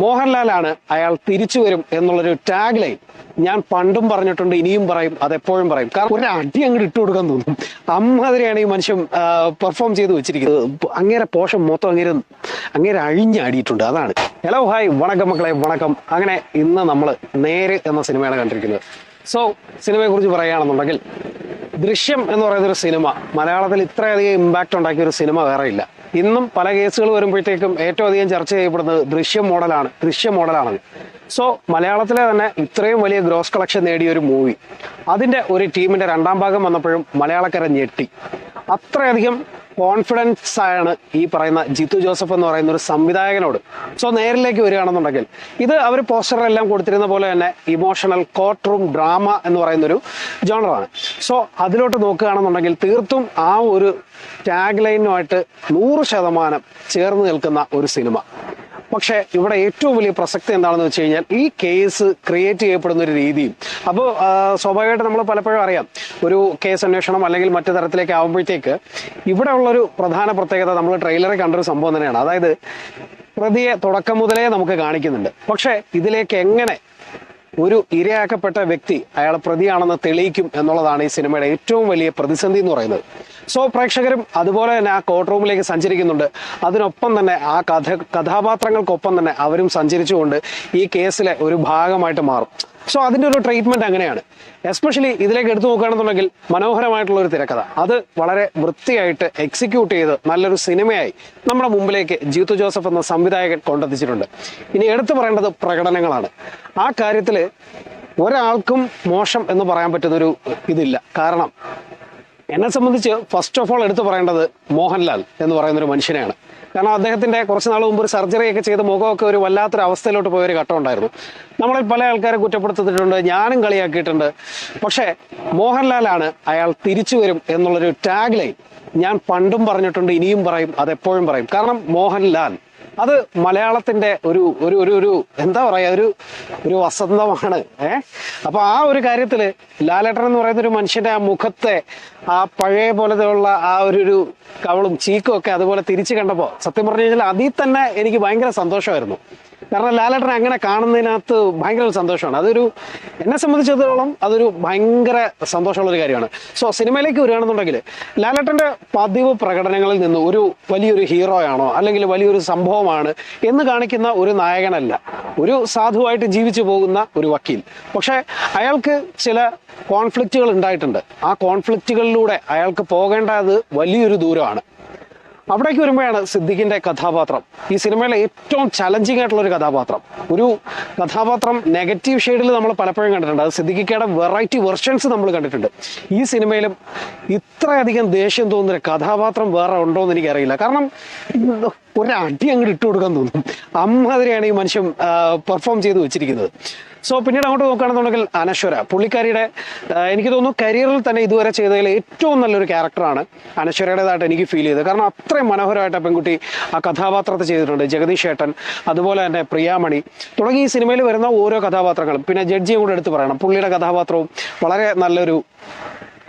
മോഹൻലാലാണ് അയാൾ തിരിച്ചു വരും എന്നുള്ളൊരു ടാഗ് ലൈൻ ഞാൻ പണ്ടും പറഞ്ഞിട്ടുണ്ട് ഇനിയും പറയും അതെപ്പോഴും പറയും. കാരണം ഒരു അടി അങ്ങോട്ട് ഇട്ട് കൊടുക്കാൻ തോന്നും. അമ്മാതിരിയാണ് ഈ മനുഷ്യൻ പെർഫോം ചെയ്ത് വെച്ചിരിക്കുന്നത്. അങ്ങേരെ പോഷം മൊത്തം അങ്ങേരെ അങ്ങേരെ അഴിഞ്ഞാടിയിട്ടുണ്ട് അതാണ്. ഹലോ ഹായ് വണക്കം മക്കളെ വണക്കം. അങ്ങനെ ഇന്ന് നമ്മൾ നേര് എന്ന സിനിമയാണ് കണ്ടിരിക്കുന്നത്. സോ സിനിമയെ കുറിച്ച് പറയുകയാണെന്നുണ്ടെങ്കിൽ ദൃശ്യം എന്ന് പറയുന്ന ഒരു സിനിമ മലയാളത്തിൽ ഇത്രയധികം ഇമ്പാക്റ്റ് ഉണ്ടാക്കിയ ഒരു സിനിമ വേറെ ഇല്ല. ഇന്നും പല കേസുകൾ വരുമ്പോഴത്തേക്കും ഏറ്റവും അധികം ചർച്ച ചെയ്യപ്പെടുന്നത് ദൃശ്യം മോഡലാണ് ദൃശ്യ മോഡലാണ് സോ മലയാളത്തിലെ തന്നെ ഇത്രയും വലിയ ഗ്രോസ് കളക്ഷൻ നേടിയ ഒരു മൂവി അതിന്റെ ഒരു ടീമിന്റെ രണ്ടാം ഭാഗം വന്നപ്പോഴും മലയാളക്കര ഞെട്ടി. അത്രയധികം കോൺഫിഡൻസ് ആണ് ഈ പറയുന്ന ജിത്തു ജോസഫ് എന്ന് പറയുന്ന ഒരു സംവിധായകനോട്. സോ നേരിലേക്ക് വരികയാണെന്നുണ്ടെങ്കിൽ ഇത് അവർ പോസ്റ്ററിലെല്ലാം കൊടുത്തിരുന്ന പോലെ തന്നെ ഇമോഷണൽ കോർട്ട് റൂം ഡ്രാമ എന്ന് പറയുന്ന ഒരു ജോണറാണ് സോ അതിലോട്ട് നോക്കുകയാണെന്നുണ്ടെങ്കിൽ തീർത്തും ആ ഒരു ടാഗ് ലൈനുമായിട്ട് നൂറ് ശതമാനം ചേർന്ന് നിൽക്കുന്ന ഒരു സിനിമ പക്ഷേ ഇവിടെ ഏറ്റവും വലിയ പ്രസക്തി എന്താണെന്ന് വെച്ച് കഴിഞ്ഞാൽ ഈ കേസ് ക്രിയേറ്റ് ചെയ്യപ്പെടുന്ന ഒരു രീതി അപ്പോൾ സ്വാഭാവികമായിട്ട് നമ്മൾ പലപ്പോഴും അറിയാം. ഒരു കേസ് അന്വേഷണം അല്ലെങ്കിൽ മറ്റു തരത്തിലേക്ക് ആകുമ്പോഴത്തേക്ക് ഇവിടെ ഉള്ളൊരു പ്രധാന പ്രത്യേകത നമ്മൾ ട്രെയിലറിൽ കണ്ടൊരു സംഭവം തന്നെയാണ്. അതായത് പ്രതിയെ തുടക്കം മുതലേ നമുക്ക് കാണിക്കുന്നുണ്ട്. പക്ഷേ ഇതിലേക്ക് എങ്ങനെ ഒരു ഇരയാക്കപ്പെട്ട വ്യക്തി അയാൾ പ്രതിയാണെന്ന് തെളിയിക്കും എന്നുള്ളതാണ് ഈ സിനിമയുടെ ഏറ്റവും വലിയ പ്രതിസന്ധി എന്ന് പറയുന്നത്. സോ പ്രേക്ഷകരും അതുപോലെ തന്നെ ആ കോർട്ട് റൂമിലേക്ക് സഞ്ചരിക്കുന്നുണ്ട്. അതിനൊപ്പം തന്നെ ആ കഥ കഥാപാത്രങ്ങൾക്കൊപ്പം തന്നെ അവരും സഞ്ചരിച്ചുകൊണ്ട് ഈ കേസിലെ ഒരു ഭാഗമായിട്ട് മാറും. സോ അതിന്റെ ഒരു ട്രീറ്റ്മെന്റ് അങ്ങനെയാണ്. എസ്പെഷ്യലി ഇതിലേക്ക് എടുത്തു നോക്കുകയാണെന്നുണ്ടെങ്കിൽ മനോഹരമായിട്ടുള്ള ഒരു തിരക്കഥ. അത് വളരെ വൃത്തിയായിട്ട് എക്സിക്യൂട്ട് ചെയ്ത് നല്ലൊരു സിനിമയായി നമ്മുടെ മുമ്പിലേക്ക് ജീത്തു ജോസഫ് എന്ന സംവിധായകൻ കൊണ്ടെത്തിച്ചിട്ടുണ്ട്. ഇനി എടുത്തു പറയേണ്ടത് പ്രകടനങ്ങളാണ്. ആ കാര്യത്തിൽ ഒരാൾക്കും മോശം എന്ന് പറയാൻ പറ്റുന്നൊരു ഇതില്ല. കാരണം എന്നെ സംബന്ധിച്ച് ഫസ്റ്റ് ഓഫ് ഓൾ എടുത്തു പറയേണ്ടത് മോഹൻലാൽ എന്ന് പറയുന്ന ഒരു മനുഷ്യനെയാണ്. കാരണം അദ്ദേഹത്തിന്റെ കുറച്ച് നാൾ മുമ്പ് ഒരു സർജറി ഒക്കെ ചെയ്ത് മുഖമൊക്കെ ഒരു വല്ലാത്തൊരു അവസ്ഥയിലോട്ട് പോയ ഒരു ഘട്ടം ഉണ്ടായിരുന്നു. നമ്മളിൽ പല ആൾക്കാരെ കുറ്റപ്പെടുത്തിയിട്ടുണ്ട് ഞാനും കളിയാക്കിയിട്ടുണ്ട്. പക്ഷേ മോഹൻലാലാണ് അയാൾ തിരിച്ചു വരും എന്നുള്ളൊരു ടാഗ് ലൈൻ ഞാൻ പണ്ടും പറഞ്ഞിട്ടുണ്ട് ഇനിയും പറയും അതെപ്പോഴും പറയും. കാരണം മോഹൻലാൽ അത് മലയാളത്തിന്റെ ഒരു ഒരു ഒരു ഒരു എന്താ പറയാ ഒരു ഒരു വസന്തമാണ്. ഏ? അപ്പൊ ആ ഒരു കാര്യത്തിൽ ലാലേട്ടൻ എന്ന് പറയുന്ന ഒരു മനുഷ്യന്റെ ആ മുഖത്തെ ആ പഴയ പോലത്തെയുള്ള ആ ഒരു കവളും ചീക്കും ഒക്കെ അതുപോലെ തിരിച്ചു കണ്ടപ്പോ സത്യം പറഞ്ഞു കഴിഞ്ഞാൽ അതിൽ തന്നെ എനിക്ക് ഭയങ്കര സന്തോഷമായിരുന്നു. കാരണം ലാലേട്ടനെ അങ്ങനെ കാണുന്നതിനകത്ത് ഭയങ്കര ഒരു സന്തോഷമാണ്. അതൊരു എന്നെ സംബന്ധിച്ചിടത്തോളം അതൊരു ഭയങ്കര സന്തോഷമുള്ള ഒരു കാര്യമാണ്. സോ സിനിമയിലേക്ക് വരികയാണെന്നുണ്ടെങ്കിൽ ലാലേട്ടന്റെ പതിവ് പ്രകടനങ്ങളിൽ നിന്ന് ഒരു വലിയൊരു ഹീറോയാണോ അല്ലെങ്കിൽ വലിയൊരു സംഭവമാണ് എന്ന് കാണിക്കുന്ന ഒരു നായകനല്ല. ഒരു സാധുവായിട്ട് ജീവിച്ചു പോകുന്ന ഒരു വക്കീൽ. പക്ഷേ അയാൾക്ക് ചില കോൺഫ്ലിക്റ്റുകൾ ഉണ്ടായിട്ടുണ്ട്. ആ കോൺഫ്ലിക്റ്റുകളിലൂടെ അയാൾക്ക് പോകേണ്ടത് വലിയൊരു ദൂരമാണ്. അവിടേക്ക് വരുമ്പോഴാണ് സിദ്ദിഖിന്റെ കഥാപാത്രം. ഈ സിനിമയിലെ ഏറ്റവും ചലഞ്ചിങ് ആയിട്ടുള്ള ഒരു കഥാപാത്രം. ഒരു കഥാപാത്രം നെഗറ്റീവ് ഷെയ്ഡിൽ നമ്മൾ പലപ്പോഴും കണ്ടിട്ടുണ്ട്. അത് സിദ്ദിഖിക്കയുടെ വെറൈറ്റി വെർഷൻസ് നമ്മൾ കണ്ടിട്ടുണ്ട്. ഈ സിനിമയിലും ഇത്രയധികം ദേഷ്യം തോന്നുന്ന കഥാപാത്രം വേറെ ഉണ്ടോ എന്ന് എനിക്കറിയില്ല. കാരണം ഒരു അടി അങ്ങോട്ട് ഇട്ട് കൊടുക്കാൻ തോന്നും. അമ്മാതിരിയാണ് ഈ മനുഷ്യൻ പെർഫോം ചെയ്ത് വെച്ചിരിക്കുന്നത്. സോ പിന്നീട് അങ്ങോട്ട് നോക്കുകയാണെന്നുണ്ടെങ്കിൽ അനശ്വര പുള്ളിക്കാരിയുടെ എനിക്ക് തോന്നുന്നു കരിയറിൽ തന്നെ ഇതുവരെ ചെയ്തതിൽ ഏറ്റവും നല്ലൊരു ക്യാരക്ടറാണ് അനശ്വരയുടേതായിട്ട് എനിക്ക് ഫീൽ ചെയ്തത്. കാരണം അത്രയും മനോഹരമായിട്ട് പെൺകുട്ടി ആ കഥാപാത്രത്തെ ചെയ്തിട്ടുണ്ട്. ജഗദീഷ് ഏട്ടൻ അതുപോലെ തന്നെ പ്രിയാമണി തുടങ്ങി ഈ സിനിമയിൽ വരുന്ന ഓരോ കഥാപാത്രങ്ങളും. പിന്നെ ജഡ്ജിയും കൂടെ എടുത്ത് പറയണം. പുള്ളിയുടെ കഥാപാത്രവും വളരെ നല്ലൊരു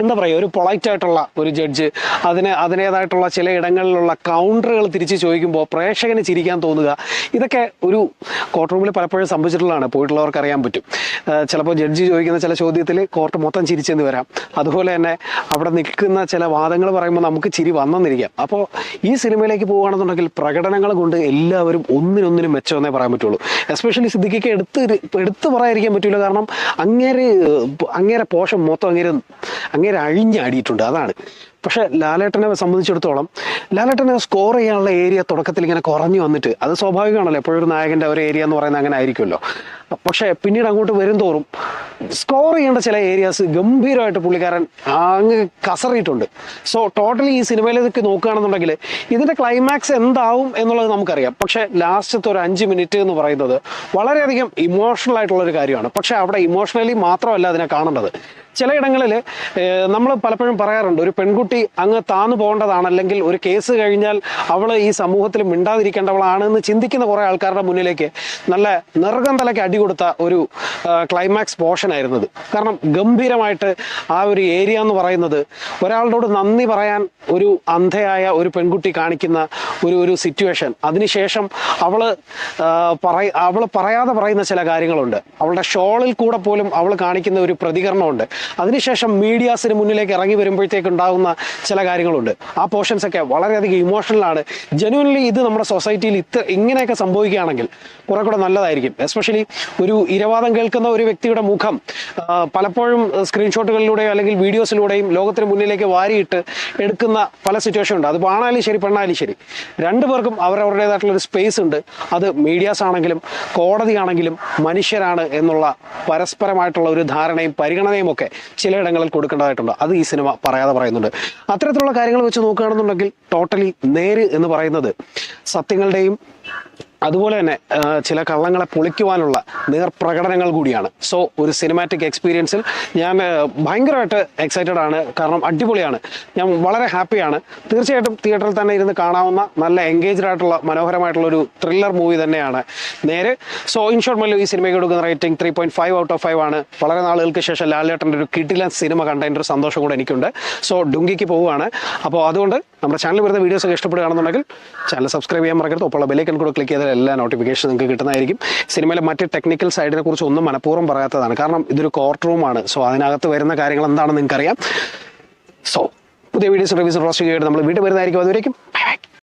എന്താ പറയുക ഒരു പൊളൈറ്റ് ആയിട്ടുള്ള ഒരു ജഡ്ജ് അതിന് അതിനേതായിട്ടുള്ള ചില ഇടങ്ങളിലുള്ള കൗണ്ടറുകൾ തിരിച്ച് ചോദിക്കുമ്പോൾ പ്രേക്ഷകന് ചിരിക്കാൻ തോന്നുക ഇതൊക്കെ ഒരു കോർട്ട് റൂമിൽ പലപ്പോഴും സംഭവിച്ചിട്ടുള്ളതാണ്. പോയിട്ടുള്ളവർക്ക് അറിയാൻ പറ്റും. ചിലപ്പോൾ ജഡ്ജി ചോദിക്കുന്ന ചില ചോദ്യത്തിൽ കോർട്ട് മൊത്തം ചിരിച്ചെന്ന് വരാം. അതുപോലെ തന്നെ അവിടെ നിൽക്കുന്ന ചില വാദങ്ങൾ പറയുമ്പോൾ നമുക്ക് ചിരി വന്നെന്നിരിക്കാം. അപ്പോൾ ഈ സിനിമയിലേക്ക് പോവുകയാണെന്നുണ്ടെങ്കിൽ പ്രകടനങ്ങൾ കൊണ്ട് എല്ലാവരും ഒന്നിനൊന്നിനും മെച്ചമെന്നേ പറയാൻ പറ്റുള്ളൂ. എസ്പെഷ്യലി സിദ്ദിഖിക്ക് എടുത്ത് എടുത്ത് പറയാതിരിക്കാൻ പറ്റില്ല കാരണം അങ്ങേര് അങ്ങേരെ പോഷം മൊത്തം അങ്ങേരെ അങ്ങേരെ അഴിഞ്ഞാടിയിട്ടുണ്ട്. അതാണ്. പക്ഷെ ലാലേട്ടനെ സംബന്ധിച്ചിടത്തോളം ലാലേട്ടനെ സ്കോർ ചെയ്യാനുള്ള ഏരിയ തുടക്കത്തിൽ ഇങ്ങനെ കുറഞ്ഞു വന്നിട്ട് അത് സ്വാഭാവികമാണല്ലോ. എപ്പോഴും ഒരു നായകന്റെ ഒരു ഏരിയ എന്ന് പറയുന്നത് അങ്ങനെ ആയിരിക്കുമല്ലോ. പക്ഷെ പിന്നീട് അങ്ങോട്ട് വരും തോറും സ്കോർ ചെയ്യേണ്ട ചില ഏരിയാസ് ഗംഭീരമായിട്ട് പുള്ളിക്കാരൻ അങ്ങ് കസറിയിട്ടുണ്ട്. സോ ടോട്ടലി ഈ സിനിമയിലേക്ക് നോക്കുകയാണെന്നുണ്ടെങ്കിൽ ഇതിന്റെ ക്ലൈമാക്സ് എന്താവും എന്നുള്ളത് നമുക്കറിയാം. പക്ഷെ ലാസ്റ്റത്തെ ഒരു അഞ്ച് മിനിറ്റ് എന്ന് പറയുന്നത് വളരെയധികം ഇമോഷണൽ ആയിട്ടുള്ള ഒരു കാര്യമാണ്. പക്ഷെ അവിടെ ഇമോഷണലി മാത്രമല്ല അതിനെ കാണേണ്ടത്. ചിലയിടങ്ങളിൽ നമ്മൾ പലപ്പോഴും പറയാറുണ്ട് ഒരു പെൺകുട്ടി പെൺകുട്ടി അങ്ങ് താന്നു പോകേണ്ടതാണ്. അല്ലെങ്കിൽ ഒരു കേസ് കഴിഞ്ഞാൽ അവൾ ഈ സമൂഹത്തിൽ മിണ്ടാതിരിക്കേണ്ടവളാണെന്ന് ചിന്തിക്കുന്ന കുറേ ആൾക്കാരുടെ മുന്നിലേക്ക് നല്ല നിർഗന്ധലയ്ക്ക് അടി കൊടുത്ത ഒരു ക്ലൈമാക്സ് പോർഷൻ ആയിരുന്നത് കാരണം ഗംഭീരമായിട്ട് ആ ഒരു ഏരിയ എന്ന് പറയുന്നത് ഒരാളോട് നന്ദി പറയാൻ ഒരു അന്ധയായ ഒരു പെൺകുട്ടി കാണിക്കുന്ന ഒരു ഒരു സിറ്റുവേഷൻ അതിനുശേഷം അവൾ പറയ അവൾ പറയാതെ പറയുന്ന ചില കാര്യങ്ങളുണ്ട്. അവളുടെ ഷോളിൽ കൂടെ പോലും അവൾ കാണിക്കുന്ന ഒരു പ്രതികരണമുണ്ട്. അതിനുശേഷം മീഡിയാസിന് മുന്നിലേക്ക് ഇറങ്ങി വരുമ്പോഴത്തേക്ക് ഉണ്ടാകുന്ന ചില കാര്യങ്ങളുണ്ട്. ആ പോർഷൻസ് ഒക്കെ വളരെയധികം ഇമോഷണലാണ് ജനുവൻലി ഇത് നമ്മുടെ സൊസൈറ്റിയിൽ ഇത്ര ഇങ്ങനെയൊക്കെ സംഭവിക്കുകയാണെങ്കിൽ കുറെ കൂടെ നല്ലതായിരിക്കും. എസ്പെഷ്യലി ഒരു ഇരവാദം കേൾക്കുന്ന ഒരു വ്യക്തിയുടെ മുഖം പലപ്പോഴും സ്ക്രീൻഷോട്ടുകളിലൂടെയോ അല്ലെങ്കിൽ വീഡിയോസിലൂടെയും ലോകത്തിന് മുന്നിലേക്ക് വാരിയിട്ട് എടുക്കുന്ന പല സിറ്റുവേഷൻ ഉണ്ട്. അത് ആണാലും ശരി പെണ്ണാലും ശരി. രണ്ടുപേർക്കും അവരവരുടേതായിട്ടുള്ള ഒരു സ്പേസ് ഉണ്ട്. അത് മീഡിയാസ് ആണെങ്കിലും കോടതിയാണെങ്കിലും മനുഷ്യരാണ് എന്നുള്ള പരസ്പരമായിട്ടുള്ള ഒരു ധാരണയും പരിഗണനയും ഒക്കെ ചിലയിടങ്ങളിൽ കൊടുക്കേണ്ടതായിട്ടുണ്ട്. അത് ഈ സിനിമ പറയാതെ പറയുന്നുണ്ട്. അത്തരത്തിലുള്ള കാര്യങ്ങൾ വെച്ച് നോക്കുകയാണെന്നുണ്ടെങ്കിൽ ടോട്ടലി നേര് എന്ന് പറയുന്നത് സത്യങ്ങളുടെയും അതുപോലെ തന്നെ ചില കള്ളങ്ങളെ പൊളിക്കുവാനുള്ള നേർപ്രകടനങ്ങൾ കൂടിയാണ്. സോ ഒരു സിനിമാറ്റിക് എക്സ്പീരിയൻസിൽ ഞാൻ ഭയങ്കരമായിട്ട് എക്സൈറ്റഡ് ആണ്. കാരണം അടിപൊളിയാണ്. ഞാൻ വളരെ ഹാപ്പിയാണ് തീർച്ചയായിട്ടും തിയേറ്ററിൽ തന്നെ ഇരുന്ന് കാണാവുന്ന നല്ല എൻഗേജ്ഡ് ആയിട്ടുള്ള മനോഹരമായിട്ടുള്ള ഒരു ത്രില്ലർ മൂവി തന്നെയാണ്. നേരെ സോ ഇൻ ഷോർട്ട് മല്ലു ഈ സിനിമയ്ക്ക് കൊടുക്കുന്ന rating three point five out of five ആണ്. വളരെ നാളുകൾക്ക് ശേഷം ലാലേട്ടന്റെ ഒരു കിട്ടില സിനിമ കണ്ടതിന്റെ ഒരു സന്തോഷം കൂടെ എനിക്കുണ്ട്. സോ ഡുങ്കിക്ക് പോവുകയാണ്. അപ്പോൾ അതുകൊണ്ട് നമ്മുടെ ചാനൽ വരുന്ന വീഡിയോസ് ഒക്കെ ഇഷ്ടപ്പെടുകയാണെന്നുണ്ടെങ്കിൽ ചാനൽ സബ്സ്ക്രൈബ് ചെയ്യാൻ മറക്കരുത്. ഒപ്പമുള്ള ബെല്ലൈക്കൻ കൂടെ ക്ലിക്ക് ചെയ്താൽ എല്ലാ നോട്ടിഫിക്കേഷൻ നിങ്ങൾക്ക് കിട്ടുന്നതായിരിക്കും. സിനിമയിലെ മറ്റ് ടെക്നിക്കൽ സൈഡിനെ കുറിച്ച് ഒന്നും മനഃപൂർവം പറയാത്തതാണ്. കാരണം ഇതൊരു കോർട്ട് റൂമാണ് സോ അതിനകത്ത് വരുന്ന കാര്യങ്ങൾ എന്താണെന്ന് നിങ്ങൾക്കറിയാം. സോ പുതിയ വീഡിയോസ് റിവ്യൂസ് റോസ്റ്റ് ചെയ്തിട്ട് നമ്മൾ വീണ്ടും വരുന്നതായിരിക്കും. അതുവരേക്കും. Bye bye